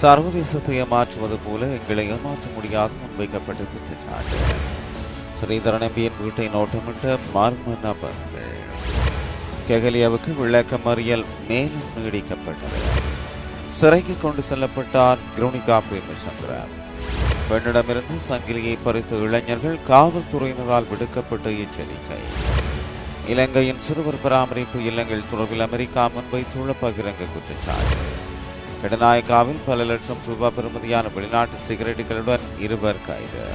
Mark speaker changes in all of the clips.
Speaker 1: சர்வதேசத்தை ஏமாற்றுவது போல எங்களை ஏமாற்ற முடியாது முன்வைக்கப்பட்ட குற்றச்சாட்டு ஸ்ரீதரன் வீட்டை நோட்டமிட்ட மர்ம நபர்கள். கெகலியாவுக்கு விளக்கமறியல் மேலும் நீடிக்கப்பட்டது. சிறைக்கு கொண்டு செல்லப்பட்டார் கிருணிகா பிரேமச்சந்திரன். பெண்ணிடமிருந்து சங்கிலியை பறித்த இளைஞர்கள் காவல்துறையினரால் விடுக்கப்பட்ட எச்சரிக்கை. இலங்கையின் சிறுவர் பராமரிப்பு இல்லங்கள் தொடர்பில் அமெரிக்கா முன்வைத்துள்ள பகிரங்க குற்றச்சாட்டு. கடநாயக்காவில் பல லட்சம் ரூபாய் பெறுமதியான வெளிநாட்டு சிகரெட்டுகளுடன் இருவர் கைது.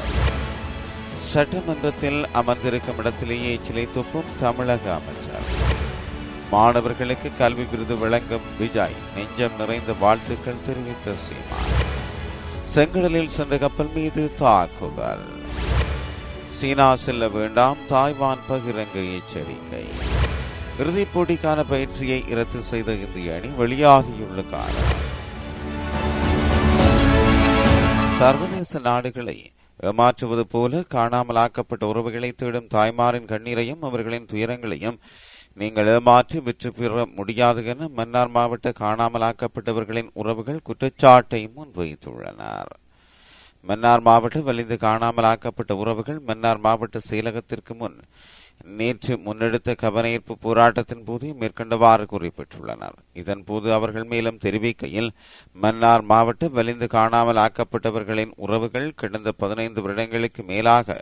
Speaker 1: சட்டமன்றத்தில் அமர்ந்திருக்கும் இடத்திலேயே சிலை துப்பும் தமிழக அமைச்சர். மாணவர்களுக்கு கல்வி விருது வழங்கும் விஜய் நெஞ்சம் நிறைந்த வாழ்த்துக்கள் தெரிவித்த சீமா. செங்கடலில் சென்ற கப்பல் மீது தாக்குதல். சீனா செல்ல வேண்டாம் தாய்வான் பகிரங்க எச்சரிக்கை. இறுதிப் போட்டிக்கான பயிற்சியை ரத்து செய்த இந்திய அணி வெளியாகியுள்ள காரணம் சர்வதேச நாடுகளை ஏமாற்றுவது போல காணாமலாக்கப்பட்ட உறவுகளை தேடும் தாய்மாரின் கண்ணீரையும் அவர்களின் துயரங்களையும் நீங்கள் ஏமாற்றி விற்று பெற முடியாது என மன்னார் மாவட்ட காணாமலாக்கப்பட்டவர்களின் உறவுகள் குற்றச்சாட்டை முன்வைத்துள்ளனர். மன்னார் மாவட்ட வலிந்து காணாமலாக்கப்பட்ட உறவுகள் மன்னார் மாவட்ட செயலகத்திற்கு முன் நேற்று முன்னெடுத்த கவனஈர்ப்பு போராட்டத்தின் போது மேற்கண்டவாறு குறிப்பிட்டுள்ளனர். இதன்போது அவர்கள் மேலும் தெரிவிக்கையில் மன்னார் மாவட்ட வலிந்து காணாமல் ஆக்கப்பட்டவர்களின் உறவுகள் கடந்த பதினைந்து வருடங்களுக்கு மேலாக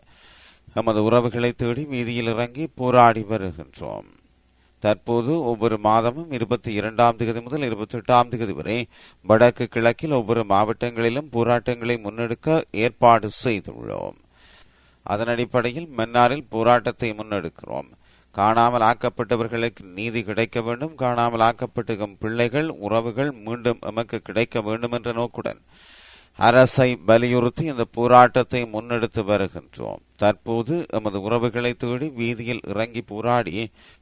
Speaker 1: நமது உறவுகளை தேடி வீதியில் இறங்கி போராடி வருகின்றோம். தற்போது ஒவ்வொரு மாதமும் இருபத்தி இரண்டாம் தேதி முதல் இருபத்தி எட்டாம் தேதி வரை வடக்கு கிழக்கில் ஒவ்வொரு மாவட்டங்களிலும் போராட்டங்களை முன்னெடுக்க ஏற்பாடு செய்துள்ளோம். அதன் அடிப்படையில் மன்னாரில் போராட்டத்தை முன்னெடுக்கிறோம். காணாமல் ஆக்கப்பட்டவர்களுக்கு நீதி கிடைக்க வேண்டும். காணாமல் ஆக்கப்பட்டிருக்கும் பிள்ளைகள் உறவுகள் மீண்டும் எமக்கு கிடைக்க வேண்டும் என்ற நோக்குடன் அரசை வலியுறுத்தி இந்த போராட்டத்தை முன்னெடுத்து வருகின்றோம். தற்போது எமது உறவுகளை தேடி வீதியில் இறங்கி போராடி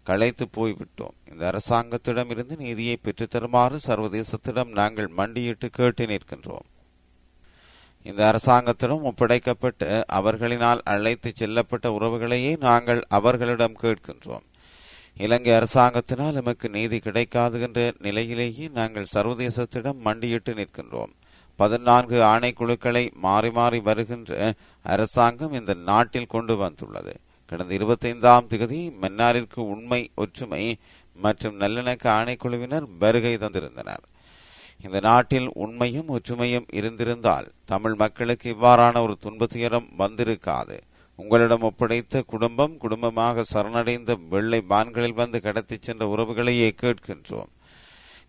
Speaker 1: களைத்து போய்விட்டோம். இந்த அரசாங்கத்திடம் இருந்து நீதியை பெற்றுத்தருமாறு சர்வதேசத்திடம் நாங்கள் மண்டியிட்டு கேட்டு நிற்கின்றோம். இந்த அரசாங்கத்திடம் ஒப்படைக்கப்பட்டு அவர்களினால் அழைத்து செல்லப்பட்ட உறவுகளையே நாங்கள் அவர்களிடம் கேட்கின்றோம். இலங்கை அரசாங்கத்தினால் எமக்கு நீதி கிடைக்காது என்ற நிலையிலேயே நாங்கள் சர்வதேசத்திடம் மண்டியிட்டு நிற்கின்றோம். பதினான்கு ஆணைக்குழுக்களை மாறி மாறி வருகின்ற அரசாங்கம் இந்த நாட்டில் கொண்டு வந்துள்ளது. கடந்த இருபத்தைந்தாம் திகதி மன்னாரிற்கு உண்மை ஒற்றுமை மற்றும் நல்லிணக்க ஆணைக்குழுவினர் வருகை தந்திருந்தனர். இந்த நாட்டில் உண்மையும் ஒற்றுமையும் இருந்திருந்தால் தமிழ் மக்களுக்கு இவ்வாறான ஒரு துன்பத்துயரம் வந்திருக்காது. உங்களிடம் ஒப்படைத்த குடும்பம் குடும்பமாக சரணடைந்த வெள்ளை பான்களில் வந்து கடத்திச் சென்ற உறவுகளையே கேட்கின்றோம்.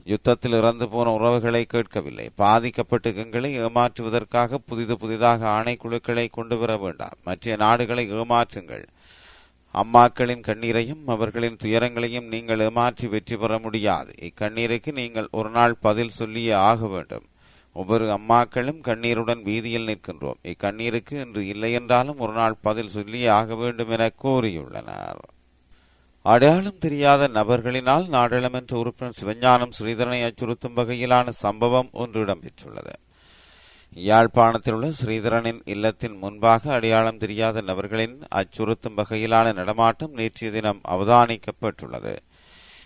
Speaker 1: யுத்தத்தில் இறந்து போன உறவுகளை கேட்கவில்லை. பாதிக்கப்பட்ட எங்களை ஏமாற்றுவதற்காக புதிது புதிதாக ஆணைக்குழுக்களை கொண்டு வர வேண்டாம். மற்ற நாடுகளை ஏமாற்றுங்கள். அம்மாக்களின் கண்ணீரையும் அவர்களின் துயரங்களையும் நீங்கள் ஏமாற்றி வெற்றி பெற முடியாது. இக்கண்ணீருக்கு நீங்கள் ஒரு நாள் பதில் சொல்லியே ஆக வேண்டும். ஒவ்வொரு அம்மாக்களும் கண்ணீருடன் வீதியில் நிற்கின்றோம். இக்கண்ணீருக்கு இன்று இல்லையென்றாலும் ஒரு நாள் பதில் சொல்லியே ஆக வேண்டும் என கோரியுள்ளனர் அடையாளம் தெரியாத நபர்களினால் நாடாளுமன்ற உறுப்பினர் சிவஞானம் ஸ்ரீதரனை அச்சுறுத்தும் வகையிலான சம்பவம் ஒன்று இடம்பெற்றுள்ளது யாழ்ப்பாணத்தில் உள்ள ஸ்ரீதரனின் இல்லத்தின் முன்பாக அடையாளம் தெரியாத நபர்களின் அச்சுறுத்தும் வகையிலான நடமாட்டம் நேற்றைய தினம் அவதானிக்கப்பட்டுள்ளது.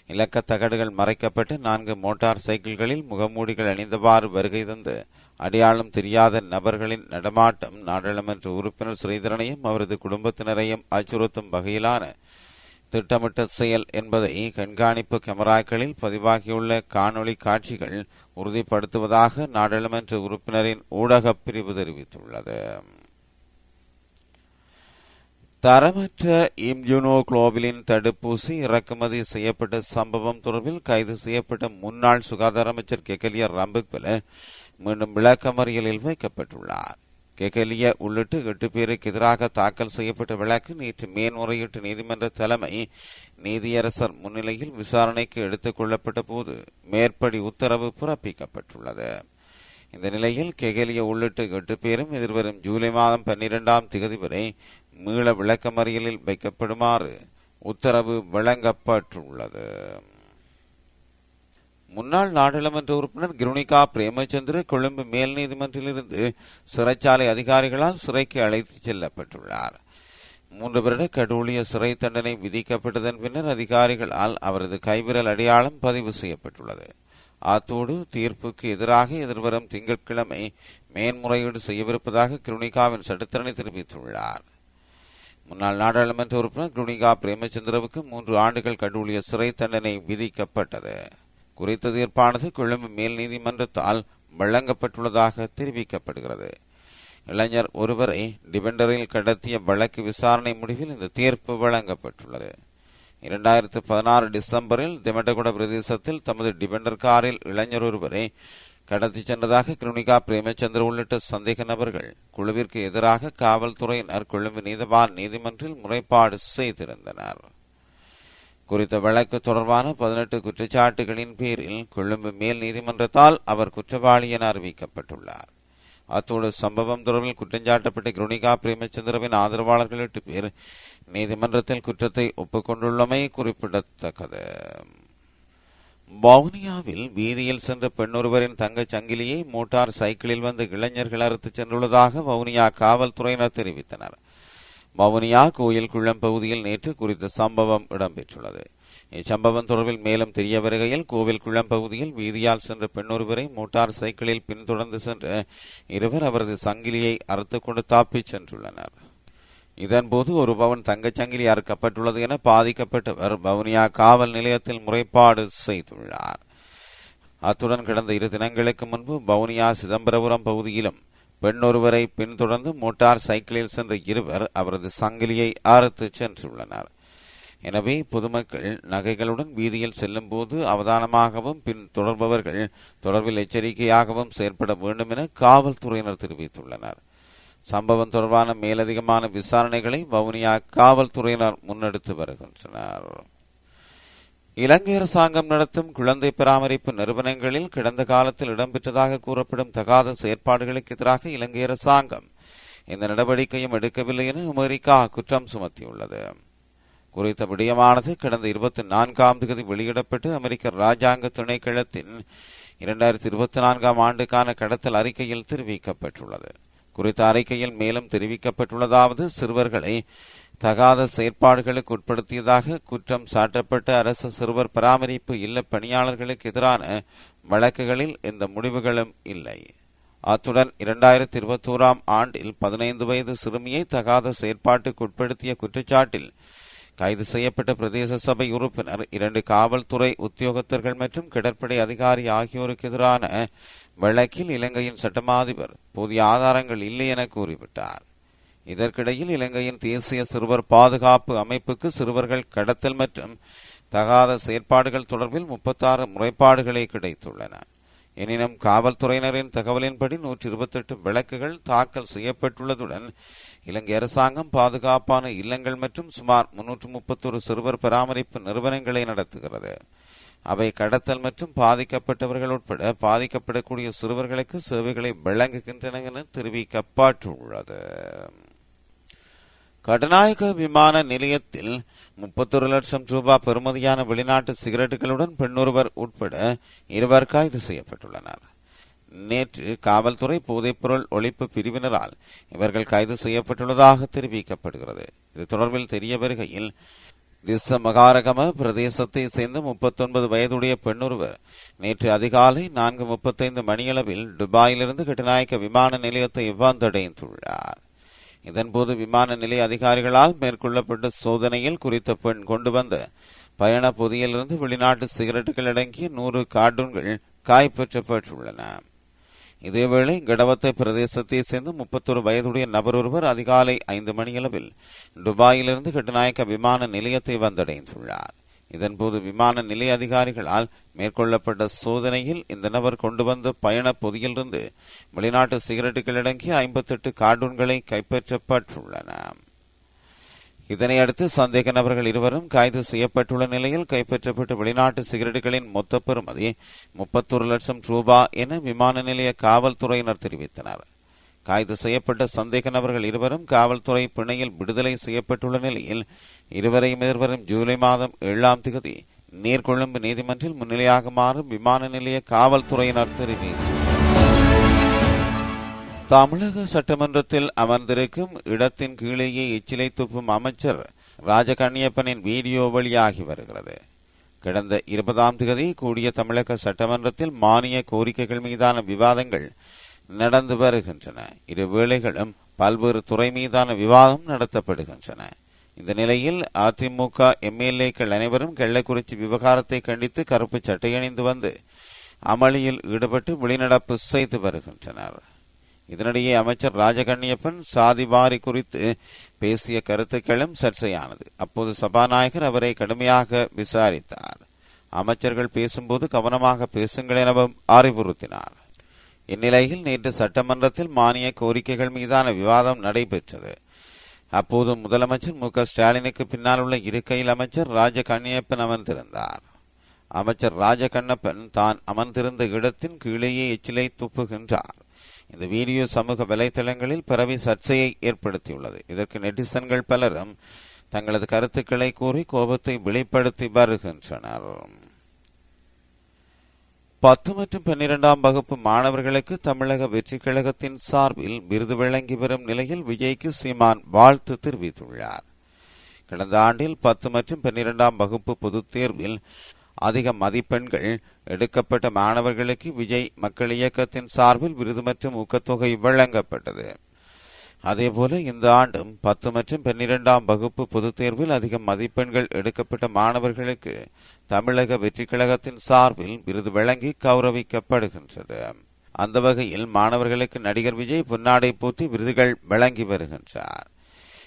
Speaker 1: இலக்க தகடுகள் மறைக்கப்பட்டு நான்கு மோட்டார் சைக்கிள்களில் முகமூடிகள் அணிந்தவாறு வருகை தந்து அடையாளம் தெரியாத நபர்களின் நடமாட்டம் நாடாளுமன்ற உறுப்பினர் ஸ்ரீதரனையும் அவரது குடும்பத்தினரையும் அச்சுறுத்தும் வகையிலான திட்டமிட்ட செயல் என்பதை கண்காணிப்பு கேமராக்களில் பதிவாகியுள்ள காணொளி காட்சிகள் உறுதிப்படுத்துவதாக நாடாளுமன்ற உறுப்பினரின் ஊடகப் பிரிவு தெரிவித்துள்ளது. தரமற்ற இம்யூனோகுளோபிலின் தடுப்பூசி இறக்குமதி செய்யப்பட்ட சம்பவம் தொடர்பில் கைது செய்யப்பட்ட முன்னாள் சுகாதார அமைச்சர் கெகலியா ரம்புக்வல மீண்டும் விளக்கமறியலில் வைக்கப்பட்டுள்ளார். கெகலிய உள்ளிட்ட எட்டு பேருக்கு எதிராக தாக்கல் செய்யப்பட்ட வழக்கு நேற்று மேன்முறையீட்டு நீதிமன்ற தலைமை நீதியரசர் முன்னிலையில் விசாரணைக்கு எடுத்துக் கொள்ளப்பட்ட போது மேற்படி உத்தரவு பிறப்பிக்கப்பட்டுள்ளது. இந்த நிலையில் கெகலிய உள்ளிட்ட எட்டு பேரும் எதிர்வரும் ஜூலை மாதம் பன்னிரெண்டாம் திகதி வரை மீள விளக்கமறியலில் வைக்கப்படுமாறு உத்தரவு வழங்கப்பட்டுள்ளது. முன்னாள் நாடாளுமன்ற உறுப்பினர் கிருணிகா பிரேமச்சந்திர கொழும்பு மேல் நீதிமன்றிலிருந்து சிறைச்சாலை அதிகாரிகளால் சிறைக்கு அழைத்துச் செல்லப்பட்டுள்ளார். மூன்று வருட கடூழிய சிறை தண்டனை விதிக்கப்பட்டதன் பின்னர் அதிகாரிகளால் அவரது கைவிரல் அடையாளம் பதிவு செய்யப்பட்டுள்ளது. அத்தோடு தீர்ப்புக்கு எதிராக எதிர்வரும் திங்கட்கிழமை மேன்முறையீடு செய்யவிருப்பதாக கிருணிகாவின் சட்டத்தரணி தெரிவித்துள்ளார். முன்னாள் நாடாளுமன்ற உறுப்பினர் கிருணிகா பிரேமச்சந்திரவுக்கு மூன்று ஆண்டுகள் கடூழிய சிறை தண்டனை விதிக்கப்பட்டது. குறித்த தீர்ப்பானது கொழும்பு மேல் நீதிமன்றத்தால் வழங்கப்பட்டுள்ளதாக தெரிவிக்கப்படுகிறது. இளைஞர் ஒருவரை டிபெண்டரில் கடத்திய வழக்கு விசாரணை முடிவில் இந்த தீர்ப்பு வழங்கப்பட்டுள்ளது. இரண்டாயிரத்து பதினாறு டிசம்பரில் திமட்டகுட பிரதேசத்தில் தமது டிபெண்டர் காரில் இளைஞர் ஒருவரை கடத்தி சென்றதாக கிருணிகா பிரேமச்சந்திர உள்ளிட்ட சந்தேக நபர்கள் குழுவிற்கு எதிராக காவல்துறையினர் கொழும்பு நீதவான் நீதிமன்றில் முறைப்பாடு செய்திருந்தனர். குறித்த வழக்கு தொடர்பான பதினெட்டு குற்றச்சாட்டுகளின் பேரில் கொழும்பு மேல் நீதிமன்றத்தால் அவர் குற்றவாளி என அறிவிக்கப்பட்டுள்ளார். அத்தோடு சம்பவம் தொடர்பில் குற்றஞ்சாட்டப்பட்ட குருணிகா பிரேமச்சந்திரவின் ஆதரவாளர்கள் எட்டு பேர் நீதிமன்றத்தில் குற்றத்தை ஒப்புக்கொண்டுள்ளமை குறிப்பிடத்தக்கது. வவுனியாவில் வீதியில் சென்ற பெண்ணொருவரின் தங்கச் சங்கிலியை மோட்டார் சைக்கிளில் வந்து இளைஞர்கள் அறுத்துச் சென்றுள்ளதாக வவுனியா காவல்துறையினர் தெரிவித்தனர். வவுனியா கோயில் குளம் பகுதியில் நேற்று குறித்த சம்பவம் இடம்பெற்றுள்ளது. இச்சம்பவம் தொடர்பில் மேலும் தெரிய வருகையில் கோவில் குளம் பகுதியில் வீதியால் சென்ற பெண்ணொருவரை மோட்டார் சைக்கிளில் பின்தொடர்ந்து சென்று இருவர் அவரது சங்கிலியை அறுத்து கொண்டு தாப்பிச் சென்றுள்ளனர். இதன்போது ஒரு பவன் தங்கச்சங்கிலி அறுக்கப்பட்டுள்ளது என பாதிக்கப்பட்டவர் வவுனியா காவல் நிலையத்தில் முறைப்பாடு செய்துள்ளார். அத்துடன் கடந்த இரு தினங்களுக்கு முன்பு வவுனியா சிதம்பரபுரம் பகுதியிலும் பெண்ணொருவரை பின்தொடர்ந்து மோட்டார் சைக்கிளில் சென்ற இருவர் அவரது சங்கிலியை அறுத்து சென்றுள்ளனர். எனவே பொதுமக்கள் நகைகளுடன் வீதியில் செல்லும் போது அவதானமாகவும் பின் தொடர்பவர்கள் தொடர்பில் எச்சரிக்கையாகவும் செயற்பட வேண்டும் என காவல்துறையினர் தெரிவித்துள்ளனர். சம்பவம் தொடர்பான மேலதிகமான விசாரணைகளை வவுனியா காவல்துறையினர் முன்னெடுத்து வருகின்றனர். இலங்கை அரசாங்கம் நடத்தும் குழந்தை பராமரிப்பு நிறுவனங்களில் கடந்த காலத்தில் இடம்பெற்றதாக கூறப்படும் தகாத செயற்பாடுகளுக்கு எதிராக இலங்கை அரசாங்கம் இந்த நடவடிக்கையும் எடுக்கவில்லை என அமெரிக்கா குற்றம் சுமத்தியுள்ளது. குறித்த விடயமானது கடந்த இருபத்தி நான்காம் தேதி வெளியிடப்பட்டு அமெரிக்க ராஜாங்க துணைக்களத்தின் இரண்டாயிரத்தி இருபத்தி நான்காம் ஆண்டுக்கான கடத்தல் அறிக்கையில் தெரிவிக்கப்பட்டுள்ளது. குறித்த அறிக்கையில் மேலும் தெரிவிக்கப்பட்டுள்ளதாவது சிறுவர்களை தகாத செயற்பாடுகளுக்கு உட்படுத்தியதாக குற்றம் சாட்டப்பட்ட அரசு சிறுவர் பராமரிப்பு இல்ல பணியாளர்களுக்கு எதிரான வழக்குகளில் இந்த முடிவுகளும் இல்லை. அத்துடன் இரண்டாயிரத்தி இருபத்தோராம் ஆண்டில் பதினைந்து வயது சிறுமியை தகாத செயற்பாட்டுக்கு உட்படுத்திய குற்றச்சாட்டில் கைது செய்யப்பட்ட பிரதேச சபை உறுப்பினர் இரண்டு காவல்துறை உத்தியோகத்தர்கள் மற்றும் கடற்படை அதிகாரி ஆகியோருக்கு எதிரான வழக்கில் இலங்கையின் சட்டமாதிபர் போதிய ஆதாரங்கள் இல்லை என கூறிவிட்டார். இதற்கிடையில் இலங்கையின் தேசிய சிறுவர் பாதுகாப்பு அமைப்புக்கு சிறுவர்கள் கடத்தல் மற்றும் தகாத செயற்பாடுகள் தொடர்பில் முப்பத்தாறு முறைப்பாடுகளே கிடைத்துள்ளன. எனினும் காவல்துறையினரின் தகவலின்படி நூற்றி இருபத்தெட்டு விளக்குகள் தாக்கல் செய்யப்பட்டுள்ளதுடன் இலங்கை அரசாங்கம் பாதுகாப்பான இல்லங்கள் மற்றும் சுமார் முன்னூற்று முப்பத்தொரு சிறுவர் பராமரிப்பு நிறுவனங்களை நடத்துகிறது. அவை கடத்தல் மற்றும் பாதிக்கப்பட்டவர்கள் உட்பட பாதிக்கப்படக்கூடிய சிறுவர்களுக்கு சேவைகளை வழங்குகின்றன என தெரிவிக்கப்பட்டுள்ளது. கடநாயக விமான நிலையத்தில் முப்பத்தொரு லட்சம் ரூபாய் பெறுமதியான வெளிநாட்டு சிகரெட்டுகளுடன் பெண்ணொருவர் உட்பட இருவர் கைது செய்யப்பட்டுள்ளனர். நேற்று காவல்துறை போதைப்பொருள் ஒழிப்பு பிரிவினரால் இவர்கள் கைது செய்யப்பட்டுள்ளதாக தெரிவிக்கப்படுகிறது. இது தொடர்பில் தெரிய வருகையில் திச மகாரகம பிரதேசத்தை சேர்ந்த முப்பத்தொன்பது வயதுடைய பெண்ணொருவர் நேற்று அதிகாலை நான்கு முப்பத்தைந்து மணியளவில் துபாயிலிருந்து கட்டுநாயக்க விமான நிலையத்தை இவ்வாந்தடைந்துள்ளார் இதன்போது விமான நிலைய அதிகாரிகளால் மேற்கொள்ளப்பட்ட சோதனையில் குறித்த பெண் கொண்டு வந்த பயண பொதியிலிருந்து வெளிநாட்டு சிகரெட்டுகள் அடங்கிய நூறு கார்டூன்கள் காய்ப்பற்றப்பட்டுள்ளன. இதேவேளை கடவத்தை பிரதேசத்தை சேர்ந்த முப்பத்தொரு வயதுடைய நபர் ஒருவர் அதிகாலை ஐந்து மணியளவில் துபாயிலிருந்து கட்டுநாயக்க விமான நிலையத்தை வந்தடைந்துள்ளார். இதன்போது விமான நிலைய அதிகாரிகளால் மேற்கொள்ளப்பட்ட சோதனையில் இந்த நபர் கொண்டு வந்த பயண பொதியிலிருந்து வெளிநாட்டு சிகரெட்டுகள் அடங்கிய ஐம்பத்தெட்டு கார்டூன்களை கைப்பற்றப்பட்டுள்ளன. இதனையடுத்து சந்தேக நபர்கள் இருவரும் கைது செய்யப்பட்டுள்ள நிலையில் கைப்பற்றப்பட்ட வெளிநாட்டு சிகரெட்டுகளின் மொத்த பெறுமதி முப்பத்தொரு லட்சம் ரூபாய் என விமான நிலைய காவல்துறையினர் தெரிவித்தனர். கைது செய்யப்பட்ட சந்தேக நபர்கள் இருவரும் காவல்துறை பிணையில் விடுதலை செய்யப்பட்டுள்ள நிலையில் இருவரையும் எதிர்வரும் ஜூலை மாதம் ஏழாம் திகதி நீர்கொழும்பு நீதிமன்றில் முன்னிலையாகுமாறு விமான நிலைய காவல்துறையினர் தெரிவித்தார் தமிழக சட்டமன்றத்தில் அமர்ந்திருக்கும் இடத்தின் கீழேயே எச்சிலை துப்பும் அமைச்சர் ராஜகண்ணியப்பனின் வீடியோ வெளியாகி வருகிறது. கடந்த இருபதாம் தேதி கூடிய தமிழக சட்டமன்றத்தில் மானிய கோரிக்கைகள் மீதான விவாதங்கள் நடந்து வருகின்றன. இரு வேளைகளும் பல்வேறு துறை மீதான விவாதம் நடத்தப்படுகின்றன. இந்த நிலையில் அதிமுக எம்எல்ஏக்கள் அனைவரும் கள்ளக்குறிச்சி விவகாரத்தை கண்டித்து கருப்பு சட்டை அணிந்து வந்து அமளியில் ஈடுபட்டு வெளிநடப்பு செய்து வருகின்றனர். இதனிடையே அமைச்சர் ராஜகண்ணியப்பன் சாதிவாரி குறித்து பேசிய கருத்துக்களும் சர்ச்சையானது. அப்போது சபாநாயகர் அவரை கடுமையாக விசாரித்தார். அமைச்சர்கள் பேசும்போது கவனமாக பேசுங்கள் எனவும் அறிவுறுத்தினார். இந்நிலையில் நேற்று சட்டமன்றத்தில் மானிய கோரிக்கைகள் மீதான விவாதம் நடைபெற்றது. அப்போது முதலமைச்சர் மு க ஸ்டாலினுக்கு பின்னால் உள்ள இருக்கையில் அமைச்சர் ராஜ கண்ணியப்பன் அமர்ந்திருந்தார். அமைச்சர் ராஜ கண்ணப்பன் தான் அமர்ந்திருந்த இடத்தின் கீழேயே எச்சிலை துப்புகின்றார். இந்த வீடியோ சமூக வலைதளங்களில் பரவி சர்ச்சையை ஏற்படுத்தியுள்ளது. இதற்கு நெட்டிசன்கள் பலரும் தங்களது கருத்துக்களை கூறி கோபத்தை வெளிப்படுத்தி வருகின்றனர். பத்து மற்றும் பன்னிரெண்டாம் வகுப்பு மாணவர்களுக்கு தமிழக வெற்றிக் கழகத்தின் சார்பில் விருது வழங்கி வரும் நிலையில் விஜய்க்கு சீமான் வாழ்த்து தெரிவித்துள்ளார். கடந்த ஆண்டில் பத்து மற்றும் பன்னிரெண்டாம் வகுப்பு பொதுத் தேர்வில் அதிக மதிப்பெண்கள் எடுக்கப்பட்ட மாணவர்களுக்கு விஜய் மக்கள் இயக்கத்தின் சார்பில் விருது மற்றும் ஊக்கத்தொகை வழங்கப்பட்டது. அதேபோல இந்த ஆண்டும் பத்து மற்றும் பன்னிரெண்டாம் வகுப்பு பொதுத் தேர்வில் அதிக மதிப்பெண்கள் எடுக்கப்பட்ட மாணவர்களுக்கு தமிழக வெற்றிக் கழகத்தின் சார்பில் விருது வழங்கி கௌரவிக்கப்படுகின்றது. அந்த வகையில் மாணவர்களுக்கு நடிகர் விஜய் பொன்னாடை பூத்தி விருதுகள் வழங்கி வருகின்றார்.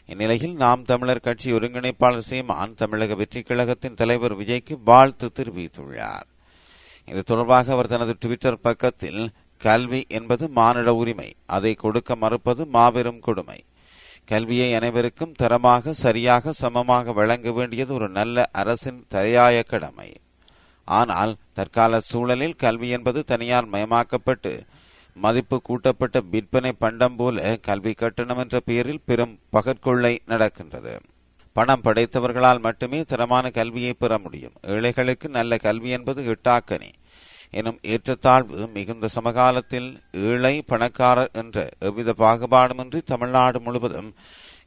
Speaker 1: இந்நிலையில் நாம் தமிழர் கட்சி ஒருங்கிணைப்பாளர் சீமான் தமிழக வெற்றிக் கழகத்தின் தலைவர் விஜய்க்கு வாழ்த்து தெரிவித்துள்ளார். இது தொடர்பாக அவர் தனது டுவிட்டர் பக்கத்தில் கல்வி என்பது மானிட உரிமை. அதை கொடுக்க மறுப்பது மாபெரும் கொடுமை. கல்வியை அனைவருக்கும் தரமாக சரியாக சமமாக வழங்க வேண்டியது ஒரு நல்ல அரசின் தலையாய கடமை. ஆனால் தற்கால சூழலில் கல்வி என்பது தனியார் மயமாக்கப்பட்டு மதிப்பு கூட்டப்பட்ட விற்பனை பண்டம் போல கல்வி கட்டணம் என்ற பெயரில் பெரும் பகற்கொள்ளை நடக்கின்றது. பணம் படைத்தவர்களால் மட்டுமே தரமான கல்வியை பெற முடியும். ஏழைகளுக்கு நல்ல கல்வி என்பது எட்டாக்கனி. எனும் ஏற்றத்தாழ்வு மிகுந்த சமகாலத்தில் ஏழை பணக்காரர் என்ற எவ்வித பாகுபாடுமின்றி தமிழ்நாடு முழுவதும்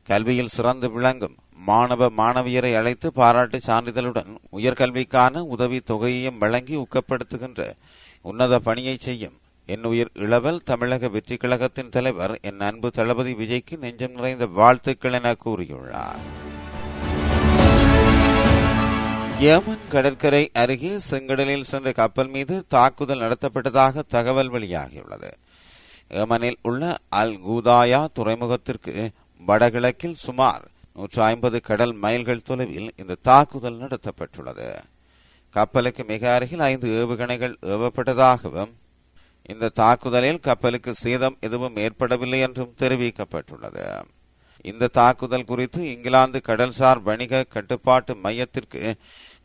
Speaker 1: கல்வியில் சிறந்து விளங்கும் மாணவ மாணவியரை அழைத்து பாராட்டு சான்றிதழுடன் உயர்கல்விக்கான உதவி தொகையையும் வழங்கி ஊக்கப்படுத்துகின்ற உன்னத பணியை செய்யும். என் உயிர் இளவல் தமிழக வெற்றிக் கழகத்தின் தலைவர் என் அன்பு தளபதி விஜய்க்கு நெஞ்சம் நிறைந்த வாழ்த்துக்கள் என கூறியுள்ளார். யமன் கடற்கரை அருகே செங்கடலில் சென்ற கப்பல் மீது தாக்குதல் நடத்தப்பட்டதாக தகவல் வெளியாகியுள்ளது. ஏமனில் உள்ள அல் கூதாயா துறைமுகத்திற்கு வடகிழக்கில் சுமார் நூற்று ஐம்பது கடல் மைல்கள் தொலைவில் இந்த தாக்குதல் நடத்தப்பட்டுள்ளது. கப்பலுக்கு மிக அருகில் ஐந்து ஏவுகணைகள் ஏவப்பட்டதாகவும் இந்த தாக்குதலில் கப்பலுக்கு சேதம் எதுவும் ஏற்படவில்லை என்றும் தெரிவிக்கப்பட்டுள்ளது. இந்த தாக்குதல் குறித்து இங்கிலாந்து கடல்சார் வணிக கட்டுப்பாட்டு மையத்திற்கு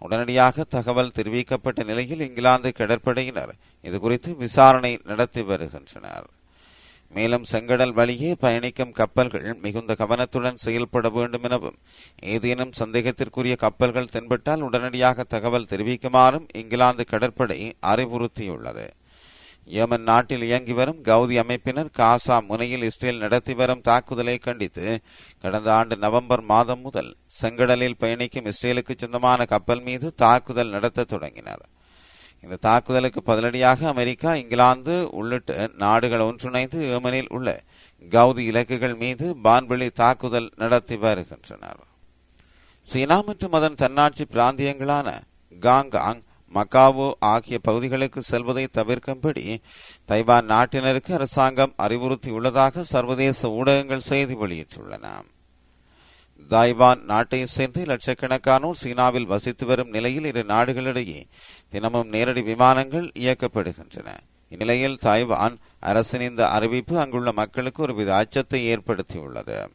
Speaker 1: உடனடியாக தகவல் தெரிவிக்கப்பட்ட நிலையில் இங்கிலாந்து கடற்படையினர் இது குறித்து விசாரணை நடத்தி வருகின்றனர். மேலும் செங்கடல் வழியே பயணிக்கும் கப்பல்கள் மிகுந்த கவனத்துடன் செயல்பட வேண்டும் எனவும் ஏதேனும் சந்தேகத்திற்குரிய கப்பல்கள் தென்பட்டால் உடனடியாக தகவல் தெரிவிக்குமாறும் இங்கிலாந்து கடற்படை அறிவுறுத்தியுள்ளது. யமன் நாட்டில் இயங்கி வரும் கவுதி அமைப்பினர் காசா முனையில் இஸ்ரேல் நடத்தி வரும் தாக்குதலை கண்டித்து கடந்த ஆண்டு நவம்பர் மாதம் முதல் செங்கடலில் பயணிக்கும் இஸ்ரேலுக்கு சொந்தமான கப்பல் மீது தாக்குதல் நடத்த தொடங்கினர். இந்த தாக்குதலுக்கு பதிலடியாக அமெரிக்கா இங்கிலாந்து உள்ளிட்ட நாடுகள் ஒன்றிணைந்து ஏமனில் உள்ள கவுதி இலக்குகள் மீது வான்வெளி தாக்குதல் நடத்தி வருகின்றனர். சீனா மற்றும் அதன் தன்னாட்சி பிராந்தியங்களான காங்காங் மக்காவோ ஆகிய பகுதிகளுக்கு செல்வதை தவிர்க்கும்படி தைவான் நாட்டினருக்கு அரசாங்கம் அறிவுறுத்தியுள்ளதாக சர்வதேச ஊடகங்கள் செய்தி வெளியிட்டுள்ளன. தாய்வான் நாட்டை சேர்ந்து லட்சக்கணக்கானோர் சீனாவில் வசித்து வரும் நிலையில் இரு நாடுகளிடையே தினமும் நேரடி விமானங்கள் இயக்கப்படுகின்றன. இந்நிலையில் தாய்வான் அரசின் இந்த அறிவிப்பு அங்குள்ள மக்களுக்கு ஒருவித அச்சத்தை ஏற்படுத்தியுள்ளது.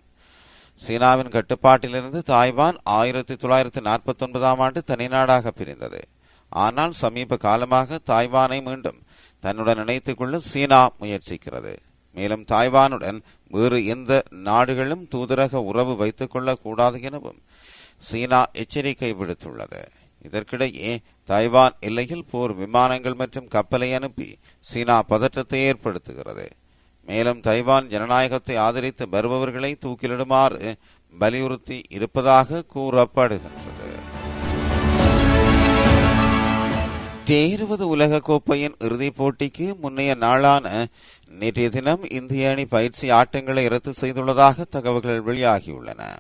Speaker 1: சீனாவின் கட்டுப்பாட்டிலிருந்து தாய்வான் ஆயிரத்தி தொள்ளாயிரத்தி நாற்பத்தி ஒன்பதாம் ஆண்டு தனிநாடாக பிரிந்தது. ஆனால் சமீப காலமாக தாய்வானை மீண்டும் தன்னுடன் இணைத்துக் கொள்ள சீனா முயற்சிக்கிறது. மேலும் தாய்வானுடன் வேறு எந்த நாடுகளும் தூதரக உறவு வைத்துக் கொள்ளக்கூடாது எனவும் சீனா எச்சரிக்கை விடுத்துள்ளது. இதற்கிடையே தாய்வான் எல்லையில் போர் விமானங்கள் மற்றும் கப்பலை அனுப்பி சீனா பதற்றத்தை ஏற்படுத்துகிறது. மேலும் தைவான் ஜனநாயகத்தை ஆதரித்து வருபவர்களை தூக்கிலிடுமாறு வலியுறுத்தி இருப்பதாக கூறப்படுகின்றது. இருபது உலக கோப்பையின் இறுதிப் போட்டிக்கு முன்னைய நாளான நேற்றைய தினம் இந்திய அணி பயிற்சி ஆட்டங்களை ரத்து செய்துள்ளதாக தகவல்கள் வெளியாகியுள்ளன.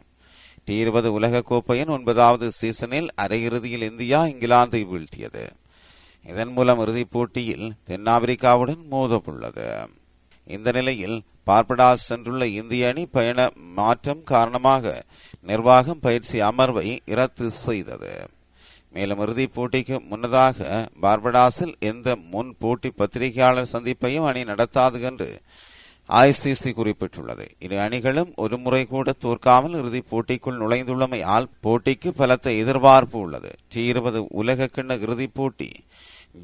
Speaker 1: டி இருபது உலக கோப்பையின் ஒன்பதாவது சீசனில் அரையிறுதியில் இந்தியா இங்கிலாந்தை வீழ்த்தியது. இதன் மூலம் இறுதிப் போட்டியில் தென்னாப்பிரிக்காவுடன் மோதவுள்ளது இந்த நிலையில் பார்படாஸ் சென்றுள்ள இந்திய அணி பயண மாற்றம் காரணமாக நிர்வாகம் பயிற்சி அமர்வை ரத்து செய்தது. மேலும் இறுதிப் போட்டிக்கு முன்னதாக பார்படாஸில் எந்த முன் போட்டி பத்திரிகையாளர் சந்திப்பையும் அணி நடத்தாது என்று ஐசிசி குறிப்பிட்டுள்ளது. இரு அணிகளும் ஒரு முறை கூட தோற்காமல் இறுதிப் போட்டிக்குள் நுழைந்துள்ளமையால் போட்டிக்கு பலத்த எதிர்பார்ப்பு உள்ளது. டி இருபது உலக கிண்ண இறுதிப் போட்டி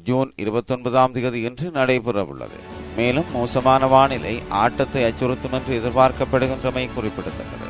Speaker 1: ஜூன் இருபத்தொன்பதாம் தேதி இன்று நடைபெறவுள்ளது மேலும் மோசமான வானிலை ஆட்டத்தை அச்சுறுத்தும் என்று எதிர்பார்க்கப்படுகின்றமை குறிப்பிடத்தக்கது.